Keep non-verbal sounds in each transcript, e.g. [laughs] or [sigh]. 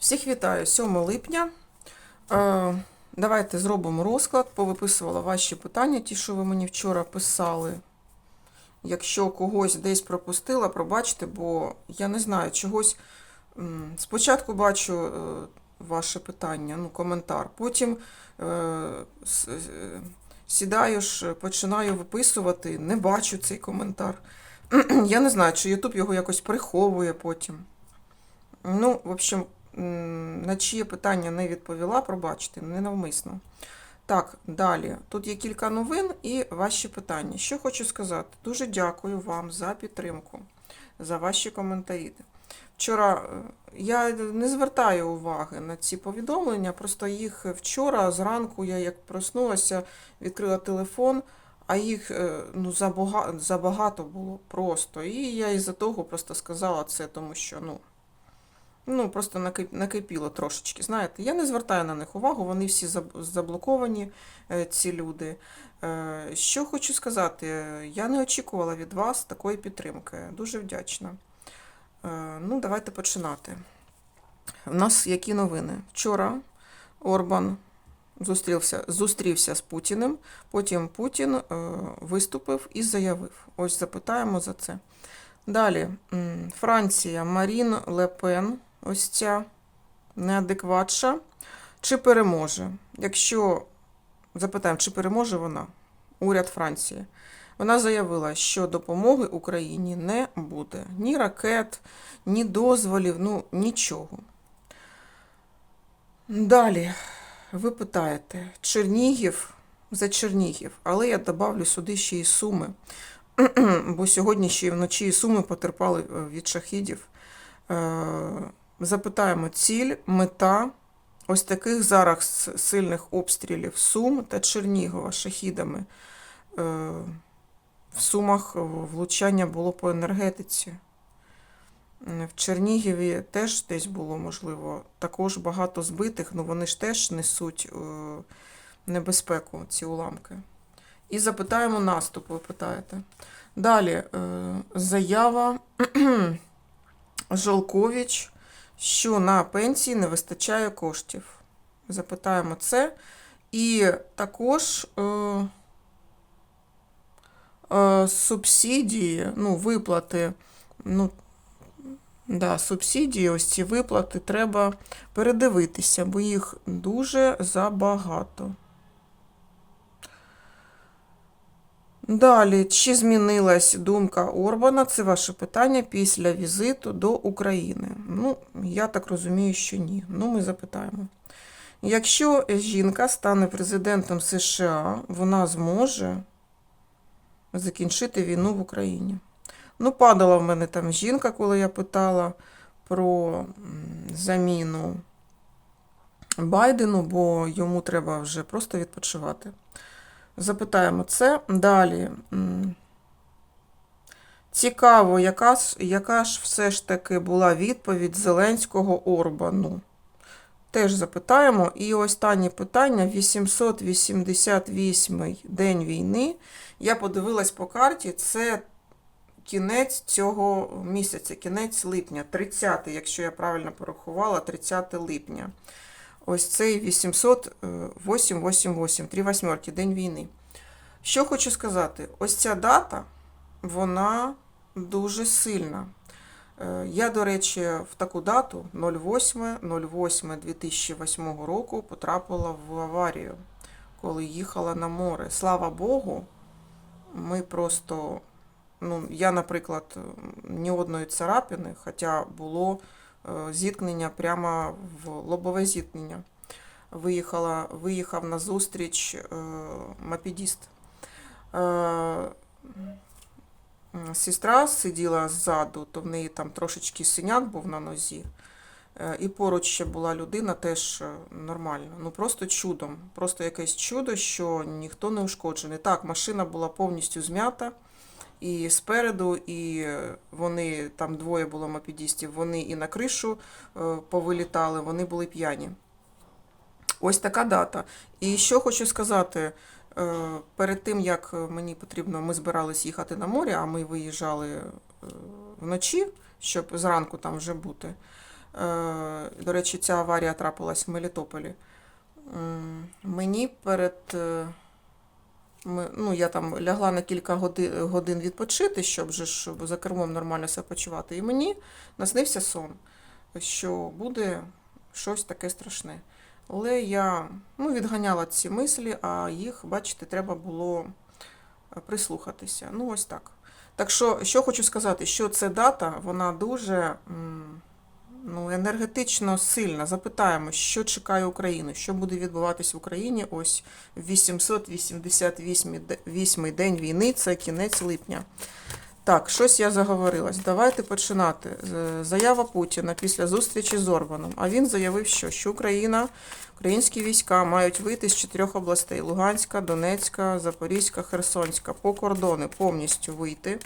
Всіх вітаю 7 липня. Е, Давайте зробимо розклад. Повиписувала ваші питання, ті, що ви мені вчора писали. Якщо когось десь пропустила, пробачте, бо я не знаю, чогось. Спочатку бачу е, ваше питання, ну, коментар. Потім е, сідаю починаю виписувати, не бачу цей коментар. [clears throat] Я не знаю, чи Ютуб його якось приховує потім. Ну, в общем, на чиє питання не відповіла, пробачте, ненавмисно. Так, далі. Тут є кілька новин і ваші питання. Що хочу сказати? Дуже дякую вам за підтримку, за ваші коментарі. Вчора е, я не звертаю уваги на ці повідомлення, просто їх вчора зранку я як проснулася, відкрила телефон, а їх е, ну, забага- забагато було просто. І я із-за того просто сказала це, тому що ну, Ну, просто накипіло трошечки. Знаєте, я не звертаю на них увагу, вони всі заблоковані, е, ці люди. Е, Що хочу сказати, я не очікувала від вас такої підтримки. Дуже вдячна. Е, Ну, давайте починати. У нас які новини? Вчора Орбан зустрівся, зустрівся з Путіним, потім Путін виступив і заявив. Ось запитаємо за це. Далі, Франція, Марін Ле Пен, ось ця неадекватша. Чи переможе? Якщо запитаємо, чи переможе вона, уряд Франції, вона заявила, що допомоги Україні не буде. Ні ракет, ні дозволів, ну нічого. Далі, ви питаєте, Чернігів за Чернігів, але я добавлю сюди ще й суми. [clears throat] бо сьогодні ще й вночі суми потерпали е, від шахідів. Е, Запитаємо ціль, мета ось таких зараз сильних обстрілів Сум та Чернігова шахідами. Е, В Сумах влучання було по енергетиці. В Чернігіві теж десь було, можливо, також багато збитих, але вони ж теж несуть е, небезпеку, ці уламки. І запитаємо наступ, ви питаєте. Далі е, заява [clears throat] Жолкович, що на пенсії не вистачає коштів. Запитаємо це. І також е, е, субсидії, ну, виплати, ну, да, субсидії, ось ці виплати треба передивитися, бо їх дуже забагато. Далі, чи змінилась думка Орбана? Це ваше питання після візиту до України. Ну, я так розумію, що ні. Ну, ми запитаємо. Якщо жінка стане президентом США, вона зможе закінчити війну в Україні. Ну, падала в мене там жінка, коли я питала про заміну Байдену, бо йому треба вже просто відпочивати. Запитаємо це. Далі. Цікаво, яка, ж- яка ж все ж таки була відповідь Зеленського Орбану. Теж запитаємо. І останнє питання: 888 день війни. Я подивилась по карті, це кінець цього місяця, кінець липня, 30, якщо я правильно порахувала, 30 липня. Ось цей 80888, три восьмерки, день війни. Що хочу сказати, ось ця дата, вона дуже сильна. Е, Я, до речі, в таку дату 08.08.2008 року потрапила в аварію, коли їхала на море. Слава Богу, ми просто, ну, я, наприклад, ні одної царапини, хоча було е, зіткнення прямо в лобове зіткнення. Виїхала, виїхав на зустріч е, мопедіст. Е, Сестра сиділа ззаду, то в неї там трошечки синяк був на нозі. Е, І поруч ще була людина теж е, нормально. Ну просто чудом. Просто якесь чудо, що ніхто не ушкоджений. Так, машина була повністю зм'ята. І спереду, і вони, там двоє було мопедістів, вони і на кришу е, повилітали, вони були п'яні. Ось така дата. І що хочу сказати, е, перед тим, як мені потрібно, ми збирались їхати на море, а ми виїжджали е, вночі, щоб зранку там вже бути. До речі, ця аварія трапилась в Мелітополі. Мені перед. Ми, ну, я там лягла на кілька годин, відпочити, щоб, же, ж, за кермом нормально себе почувати. І мені наснився сон, що буде щось таке страшне. Але я ну, відганяла ці мислі, а їх, бачите, треба було е, прислухатися. Ну, ось так. Так що, що хочу сказати, що ця дата, вона дуже м, ну, енергетично сильна. Запитаємо, що чекає Україну, що буде відбуватись в Україні ось 888 де- день війни, це кінець липня. Так, щось я заговорилась. Давайте починати. Заява Путіна після зустрічі з Орбаном. А він заявив, що, що Україна, українські війська мають вийти з чотирьох областей: Луганська, Донецька, Запорізька, Херсонська, по кордони повністю вийти.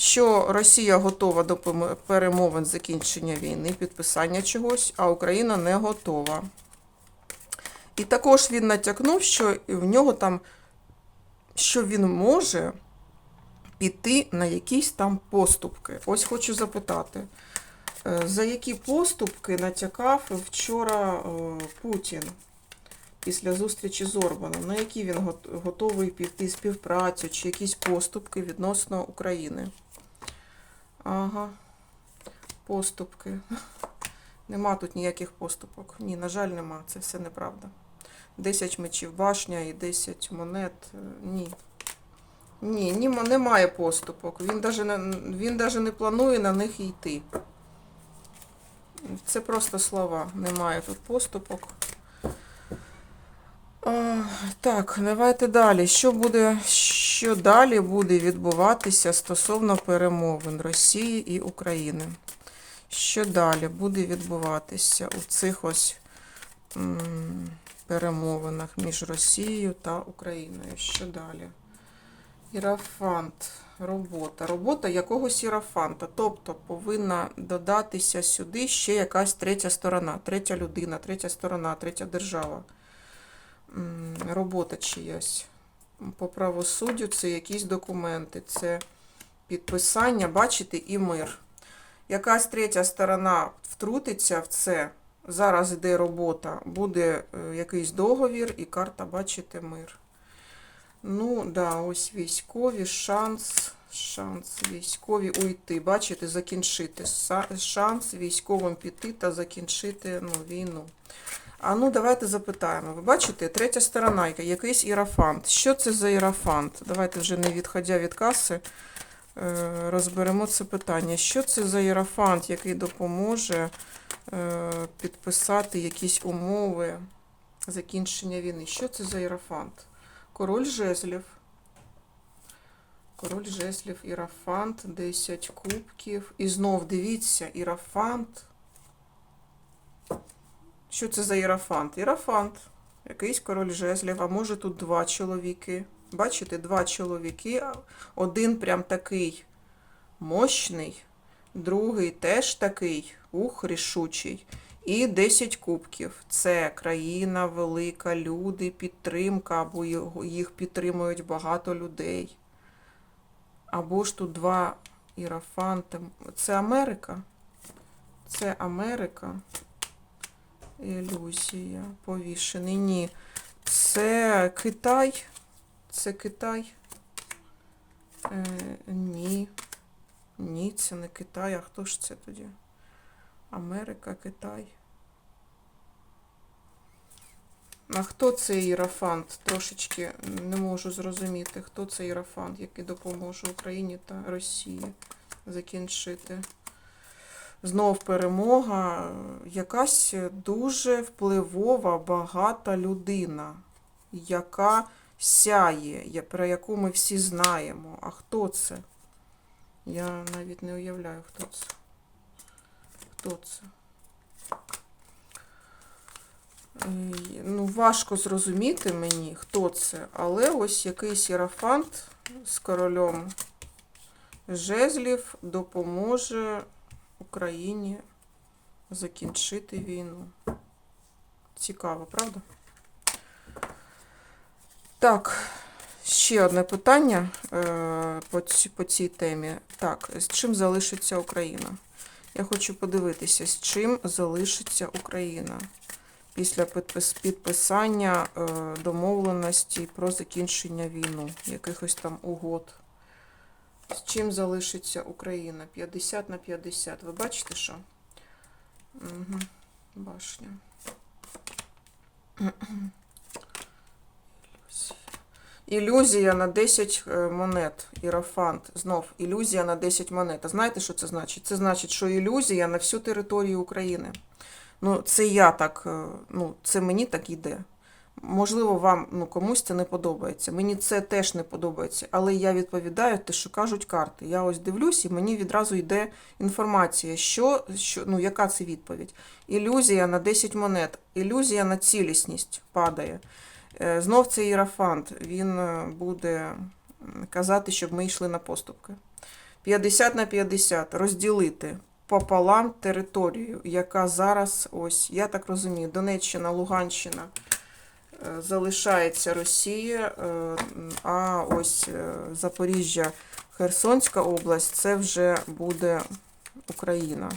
Що Росія готова до перемовин закінчення війни, підписання чогось, а Україна не готова. І також він натякнув, що в нього там, що він може піти на якісь там поступки. Ось хочу запитати, е, за які поступки натякав вчора е, Путін після зустрічі з Орбаном? На які він готовий піти співпрацю чи якісь поступки відносно України? Ага, поступки. [laughs] Нема тут ніяких поступок. Ні, на жаль, нема. Це все неправда. 10 мечів башня і 10 монет. е, Ні. Ні, ні, немає поступок. Він даже не, він даже не планує на них йти. Це просто слова. Немає тут поступок. А, так, давайте далі. Що буде, що далі буде відбуватися стосовно перемовин Росії і України? Що далі буде відбуватися у цих ось перемовинах між Росією та Україною? Що далі? Ірафант. Робота. Робота якогось ірафанта. Тобто повинна додатися сюди ще якась третя сторона, третя людина, третя сторона, третя держава. Робота чиясь. По правосуддю це якісь документи, це підписання, бачите, і мир. Якась третя сторона втрутиться в це. Зараз йде робота, буде е, якийсь договір і карта, бачите, мир. Ну, да, ось військові, шанс, шанс військові уйти. Бачите, закінчити. Шанс військовим піти та закінчити ну, війну. А ну, давайте запитаємо. Ви бачите, третя сторона, якийсь ірафант. Що це за ірафант? Давайте вже не відходя від каси, е, розберемо це питання. Що це за ірафант, який допоможе е, підписати якісь умови закінчення війни? Що це за ірафант? Король жезлів. Король жезлів, ірафант, 10 кубків. І знов дивіться, ірафант. Що це за ірафант? Ірафант. Якийсь король жезлів, а може тут два чоловіки. Бачите, два чоловіки. Один прям такий мощний, другий теж такий, ух, рішучий. І 10 кубків. Це країна велика, люди, підтримка, або їх підтримують багато людей. Або ж тут два ірафанти. Це Америка. Це Америка. Ілюзія. Повішений. Ні. Це Китай. Це Китай. Е, ні. Ні, це не Китай. А хто ж це тоді? Америка, Китай. А хто цей ірафант? Трошечки не можу зрозуміти, хто цей ірафант, який допоможе Україні та Росії закінчити. Знов перемога. Якась дуже впливова, багата людина, яка сяє, про яку ми всі знаємо. А хто це? Я навіть не уявляю, хто це. Хто це? Е, Ну, важко зрозуміти мені, хто це, але ось якийсь ірафант з королем жезлів допоможе Україні закінчити війну. Цікаво, правда? Так, ще одне питання е, по, ці- по цій темі. Так, з чим залишиться Україна? Я хочу подивитися, з чим залишиться Україна після підпис- підписання е, домовленості про закінчення війни, якихось там угод. З чим залишиться Україна? 50 на 50. Ви бачите, що? Угу. Башня. [clears throat] Ілюзія на 10 е, монет. Ірафант. Знов ілюзія на 10 монет. А знаєте, що це значить? Це значить, що ілюзія на всю територію України. Ну, це я так, е, ну, це мені так йде. Можливо, вам ну, комусь це не подобається. Мені це теж не подобається, але я відповідаю те, що кажуть карти. Я ось дивлюсь, і мені відразу йде інформація, що, що ну, яка це відповідь. Ілюзія на 10 монет, ілюзія на цілісність падає. Е, Знов цей ірафант, він е, буде казати, щоб ми йшли на поступки. 50 на 50 розділити пополам територію, яка зараз, ось, я так розумію, Донеччина, Луганщина залишається Росія, е, а ось е, Запоріжжя, Херсонська область це вже буде Україна.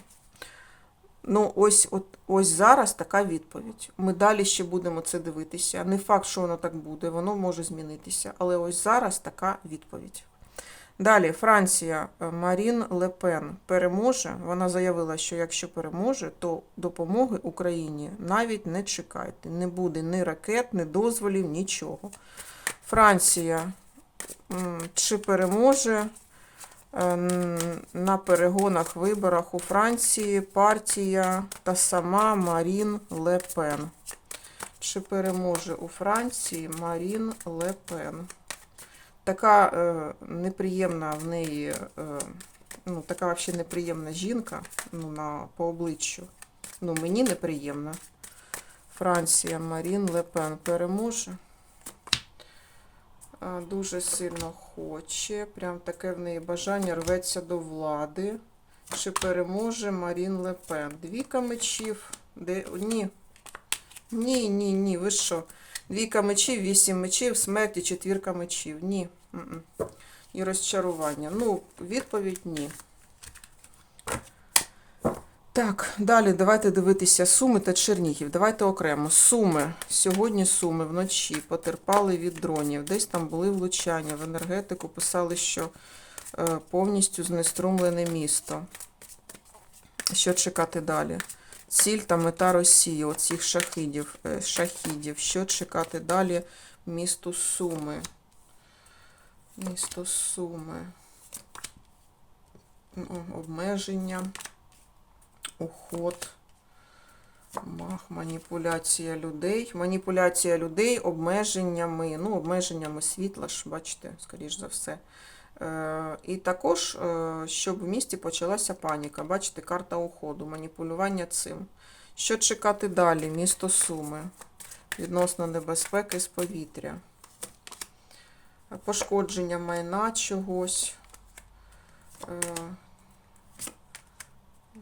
Ну, ось, от, ось зараз така відповідь. Ми далі ще будемо це дивитися. Не факт, що воно так буде, воно може змінитися. Але ось зараз така відповідь. Далі, Франція, е, Марін Лепен переможе. Вона заявила, що якщо переможе, то допомоги Україні навіть не чекайте. Не буде ні ракет, ні дозволів, нічого. Франція, чи переможе е, на перегонах виборах у Франції партія та сама Марін Ле Пен. Чи переможе у Франції Марін Ле Пен? Така е, неприємна в неї, е, ну, така взагалі неприємна жінка ну, на, по обличчю. Ну, мені неприємна. Франція Марін Ле Пен переможе. Е, Дуже сильно хоче. Прям таке в неї бажання рветься до влади. Чи переможе Марін Ле Пен? Двійка мечів. Де... Ні. Ні, ні, ні. Ви що? Двійка мечів, вісім мечів, смерть і четвірка мечів. Ні. І розчарування. Ну, відповідь ні. Так, далі давайте дивитися Суми та Чернігів. Давайте окремо. Суми. Сьогодні Суми вночі потерпали від дронів. Десь там були влучання. В енергетику писали, що е, повністю знеструмлене місто. Що чекати далі? Ціль та мета Росії, оцих шахідів, е, шахідів. Що чекати далі місту Суми? Місто Суми. Ну, Обмеження, уход, мах, маніпуляція людей. Маніпуляція людей обмеженнями, ну, обмеженнями світла ж, бачите, скоріш за все. Е, І також, е, щоб в місті почалася паніка. Бачите, карта уходу, маніпулювання цим. Що чекати далі? Місто Суми. Відносно небезпеки з повітря. Пошкодження майна чогось. Е,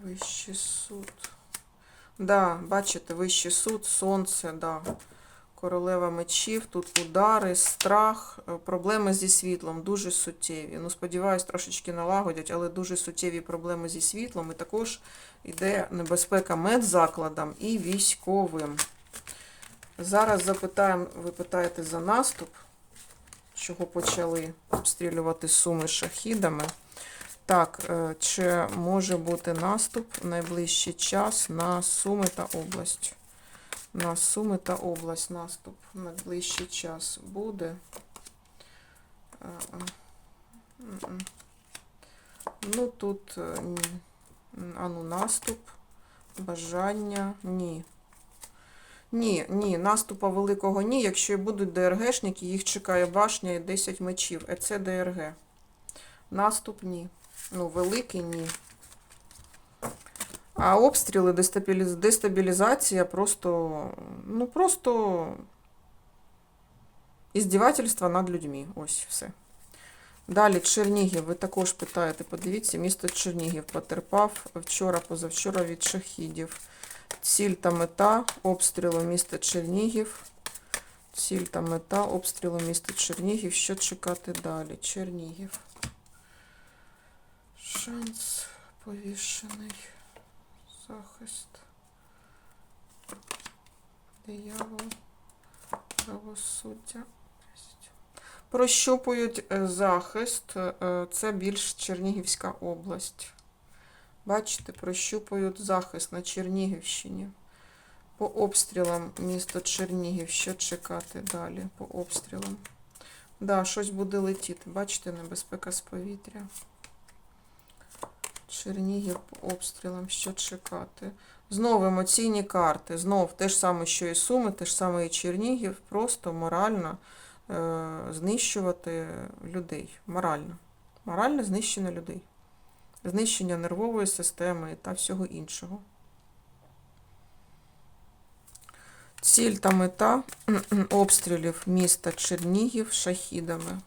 Вищий суд. Да, бачите, вищий суд, сонце, да. Королева мечів, тут удари, страх, е, проблеми зі світлом дуже суттєві. Ну, сподіваюсь, трошечки налагодять, але дуже суттєві проблеми зі світлом. І також йде небезпека медзакладам і військовим. Зараз запитаємо, ви питаєте за наступ, чого почали обстрілювати суми шахідами. Так, е, чи може бути наступ в найближчий час на Суми та область? На Суми та область наступ в найближчий час буде. Е, е. Ну, тут е, ні. М, а ну, наступ, бажання, ні. Ні, ні, наступа великого ні. Якщо будуть ДРГшники, їх чекає башня і 10 мечів. Це ДРГ. Наступ ні. Ну, великий ні. А обстріли, дестабіліз... дестабілізація просто, ну просто іздівательство над людьми. Ось все. Далі Чернігів. Ви також питаєте, подивіться, місто Чернігів потерпав вчора, позавчора від шахідів. Ціль та мета обстрілу міста Чернігів. Ціль та мета обстрілу міста Чернігів. Що чекати далі? Чернігів. Шанс повішений. Захист. Диявол. Правосуддя. Прощупують е, захист. е, Це більш Чернігівська область. Бачите, прощупують захист на Чернігівщині. По обстрілам місто Чернігів. Що чекати далі по обстрілам? Да, щось буде летіти. Бачите, небезпека з повітря. Чернігів по обстрілам. Що чекати? Знову емоційні карти. Знов те ж саме, що і Суми, те ж саме і Чернігів. Просто морально е, знищувати людей. Морально. Моральне знищення людей. Знищення нервової системи та всього іншого. Ціль та мета [clears throat] обстрілів міста Чернігів шахідами.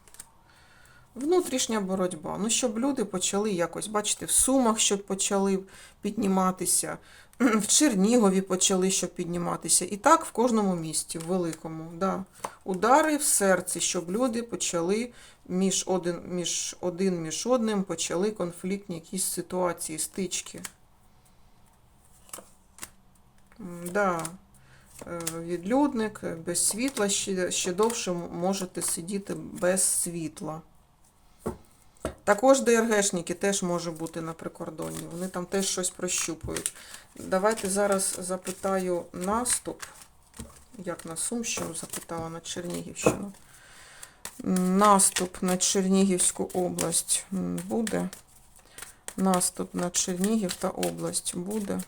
Внутрішня боротьба. Ну, щоб люди почали якось, бачите, в Сумах, щоб почали підніматися, [clears throat] в Чернігові почали щоб підніматися. І так в кожному місті, в великому. Да. Удари в серці, щоб люди почали між один між один між одним почали конфліктні якісь ситуації, стички. Да. Е, Відлюдник, без світла ще, ще довше можете сидіти без світла. Також ДРГшники теж може бути на прикордонні. Вони там теж щось прощупують. Давайте зараз запитаю наступ. Як на Сумщину запитала на Чернігівщину. Наступ на Чернігівську область буде. Наступ на Чернігів та область буде.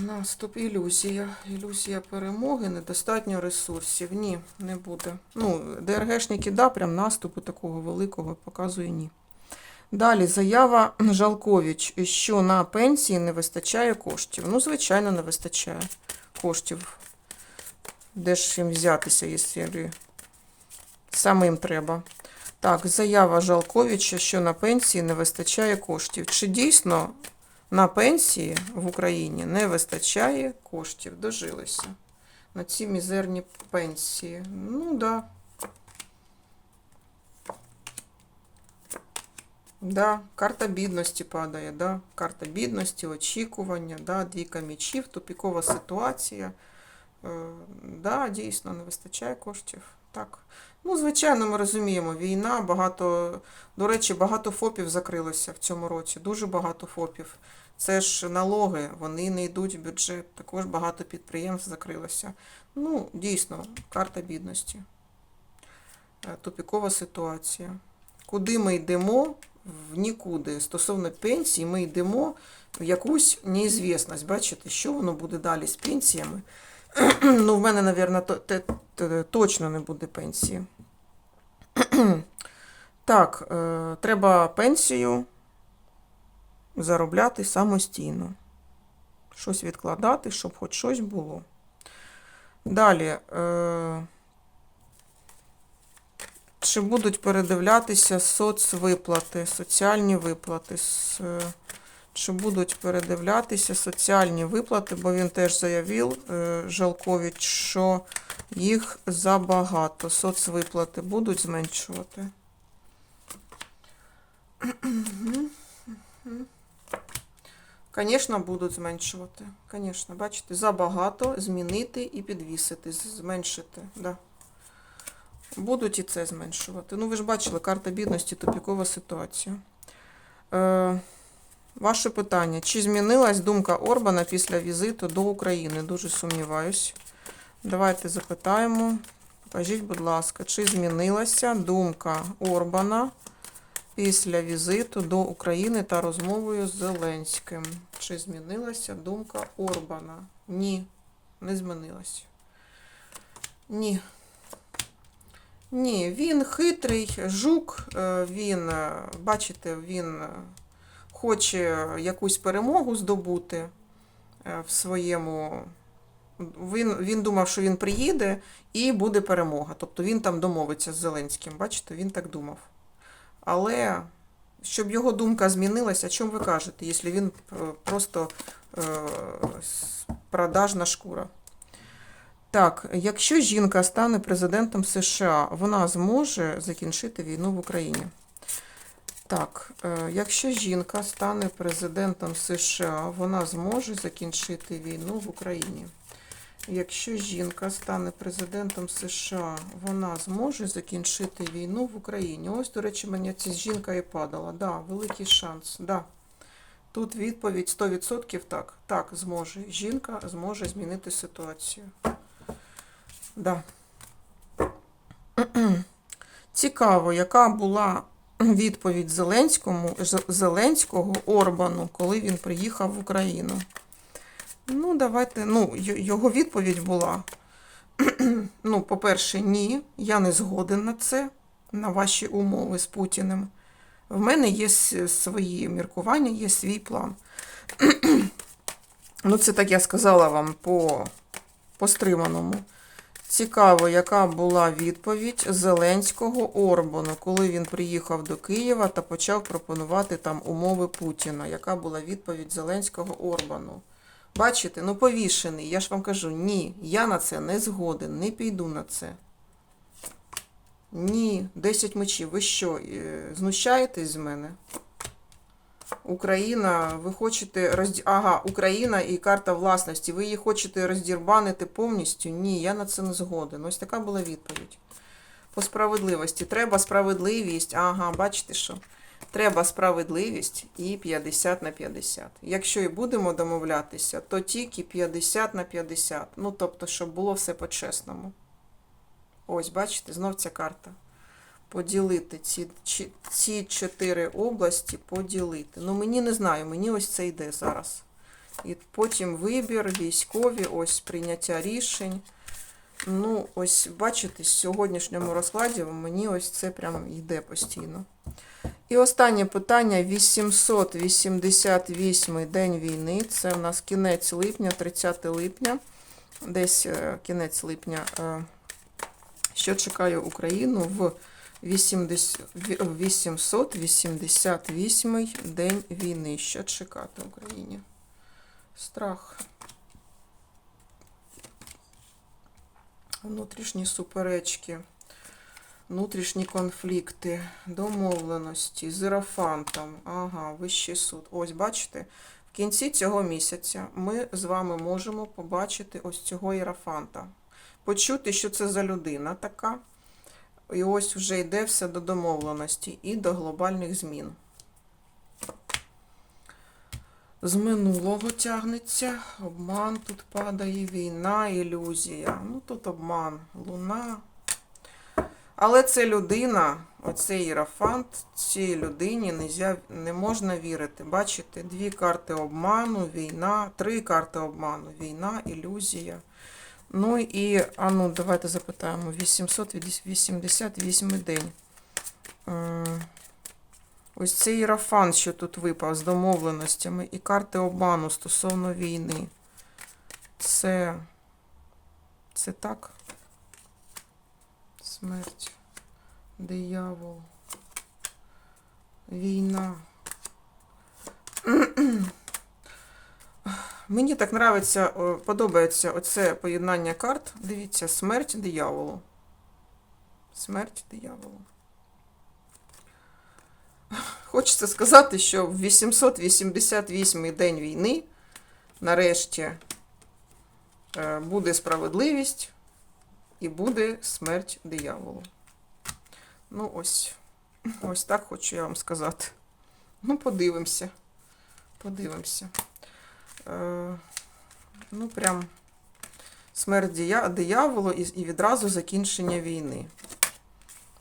Наступ, ілюзія. Ілюзія перемоги, недостатньо ресурсів. Ні, не буде. Ну, ДРГшники, да, прям наступу такого великого показує ні. Далі заява Жалкович, що на пенсії не вистачає коштів. Ну, звичайно, не вистачає коштів. Де ж їм взятися, якщо самим треба. Так, заява Жалковича, що на пенсії не вистачає коштів. Чи дійсно на пенсії в Україні не вистачає коштів? Дожилися на ці мізерні пенсії. Ну. Да. Да, карта бідності падає, да. Карта бідності, очікування, да, двійка мечів, тупікова ситуація. Е, да, дійсно, не вистачає коштів. Так. Ну, звичайно, ми розуміємо, війна, багато, до речі, багато ФОПів закрилося в цьому році, дуже багато ФОПів. Це ж налоги, вони не йдуть в бюджет. Також багато підприємств закрилося. Ну, дійсно, карта бідності. Е, Тупікова ситуація. Куди ми йдемо? В нікуди. Стосовно пенсії, ми йдемо в якусь неізвісність. Бачите, що воно буде далі з пенсіями? [clears throat] ну, в мене, мабуть, точно не буде пенсії. [clears throat] так, е, треба пенсію заробляти самостійно. Щось відкладати, щоб хоч щось було. Далі. Е, чи будуть передивлятися соцвиплати, соціальні виплати? Е, Чи будуть передивлятися соціальні виплати, бо він теж заявив, е, Жалкович, що їх забагато. Соцвиплати будуть зменшувати. Звісно, будуть зменшувати. Звісно, бачите, забагато змінити і підвісити, зменшити. Да. Будуть і це зменшувати. Ну, ви ж бачили, карта бідності, тупікова ситуація. Е, ваше питання. Чи змінилась думка Орбана після візиту до України? Дуже сумніваюсь. Давайте запитаємо. Покажіть, будь ласка, чи змінилася думка Орбана після візиту до України та розмовою з Зеленським? Чи змінилася думка Орбана? Ні, не змінилася. Ні. Ні, він хитрий жук, е, він, е, бачите, він е, хоче якусь перемогу здобути в своєму. Він, він думав, що він приїде і буде перемога. Тобто він там домовиться з Зеленським. Бачите, він так думав. Але щоб його думка змінилася, чому ви кажете, якщо він е, просто е, продажна шкура? Так, якщо жінка стане президентом США, вона зможе закінчити війну в Україні. Так, е, якщо жінка стане президентом США, вона зможе закінчити війну в Україні. Якщо жінка стане президентом США, вона зможе закінчити війну в Україні. Ось, до речі, мені ця жінка і падала. Да, великий шанс. Да. Тут відповідь 100% так. Так, зможе. Жінка зможе змінити ситуацію. Да. [clears throat] Цікаво, яка була відповідь Зеленському, Зеленського Орбану, коли він приїхав в Україну. Ну, давайте. Ну, його відповідь була. [clears throat] Ну, по-перше, ні, я не згоден на це, на ваші умови з Путіним. В мене є свої міркування, є свій план. [clears throat] Ну, це так я сказала вам по, по стриманому. Цікаво, яка була відповідь Зеленського Орбану, коли він приїхав до Києва та почав пропонувати там умови Путіна. Яка була відповідь Зеленського Орбану? Бачите, ну повішений. Я ж вам кажу, ні, я на це не згоден, не піду на це. Ні, 10 мечів. Ви що, е, знущаєтесь з мене? Україна, ви хочете розді... Ага, Україна і карта власності. Ви її хочете роздірбанити повністю? Ні, я на це не згоден. Ось така була відповідь. По справедливості. Треба справедливість. Ага, бачите що? Треба справедливість і 50 на 50. Якщо і будемо домовлятися, то тільки 50 на 50. Ну, тобто, щоб було все по-чесному. Ось, бачите, знов ця карта. Поділити ці, ці чотири області, поділити. Ну, мені не знаю, мені ось це йде зараз. І потім вибір, військові, ось прийняття рішень. Ну, ось, бачите, в сьогоднішньому розкладі мені ось це прямо йде постійно. І останнє питання: 888 день війни. Це в нас кінець липня, 30 липня. Десь е, кінець липня. е, Що чекає Україну в 80 в 888 день війни. Що чекати Україні? Страх. Внутрішні суперечки, внутрішні конфлікти, домовленості, з іерофантом. Ага, вищий суд. Ось бачите, в кінці цього місяця ми з вами можемо побачити ось цього іерофанта. Почути, що це за людина така. І ось вже йде все до домовленості і до глобальних змін. З минулого тягнеться, обман тут падає, війна, ілюзія. Ну тут обман, луна. Але це людина, оцей іерофант, цій людині нельзя, не можна вірити. Бачите, дві карти обману, війна, три карти обману, війна, ілюзія. Ну і, а ну, давайте запитаємо, 888 день. Ось цей іерофан, що тут випав з домовленостями, і карти обману стосовно війни. Це. Це так. Смерть. Диявол. Війна. Мені так нравиться, подобається оце поєднання карт. Дивіться, смерть дияволу. Смерть дияволу. Хочеться сказати, що в 888-й день війни нарешті е, буде справедливість і буде смерть дияволу. Ну, ось. Ось так хочу я вам сказати. Ну, подивимося. Подивимося. Е, ну, прям смерть дияволу і, і відразу закінчення війни.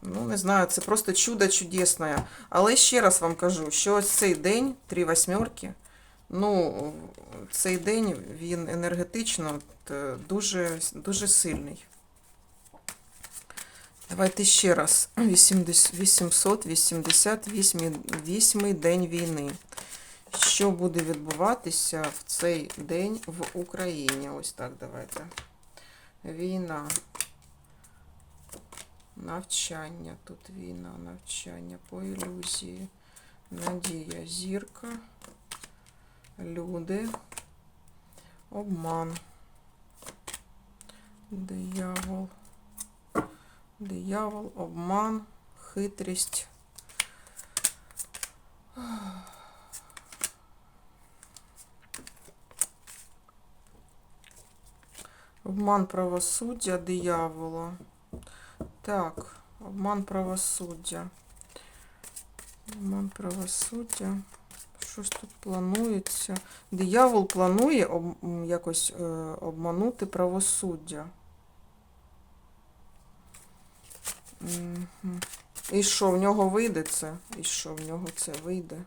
Ну, не знаю, це просто чудо чудесне. Але ще раз вам кажу, що ось цей день, три восьмерки, ну, цей день він енергетично дуже, дуже сильний. Давайте ще раз. 888 день війни. Що буде відбуватися в цей день в Україні? Ось так давайте. Війна навчання. Тут війна, навчання по ілюзії. Надія, зірка, люди, обман, диявол, диявол, обман, хитрість. Обман правосуддя диявола. Так, обман правосуддя. Обман правосуддя. Щось тут планується. Диявол планує об, якось е, обманути правосуддя. Мгм. І що, в нього вийде це? І що, в нього це вийде?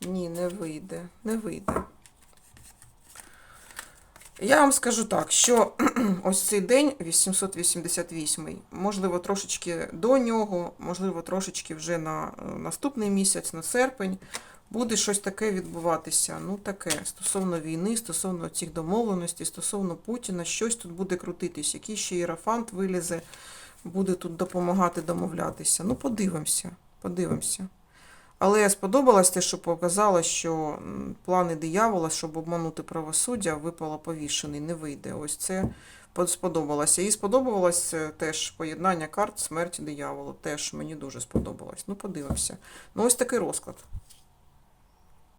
Ні, не вийде. Не вийде. Я вам скажу так, що [clears throat] ось цей день, 888, можливо, трошечки до нього, можливо, трошечки вже на е, наступний місяць, на серпень, буде щось таке відбуватися. Ну, таке, стосовно війни, стосовно цих домовленостей, стосовно Путіна, щось тут буде крутитись, який ще іерафант вилізе, буде тут допомагати домовлятися. Ну, подивимося, подивимося. Але сподобалось те, що показало, що плани диявола, щоб обманути правосуддя, випало повішений, не вийде. Ось це сподобалося. І сподобалось е, теж поєднання карт смерті диявола. Теж мені дуже сподобалось. Ну, подивимося. Ну, ось такий розклад.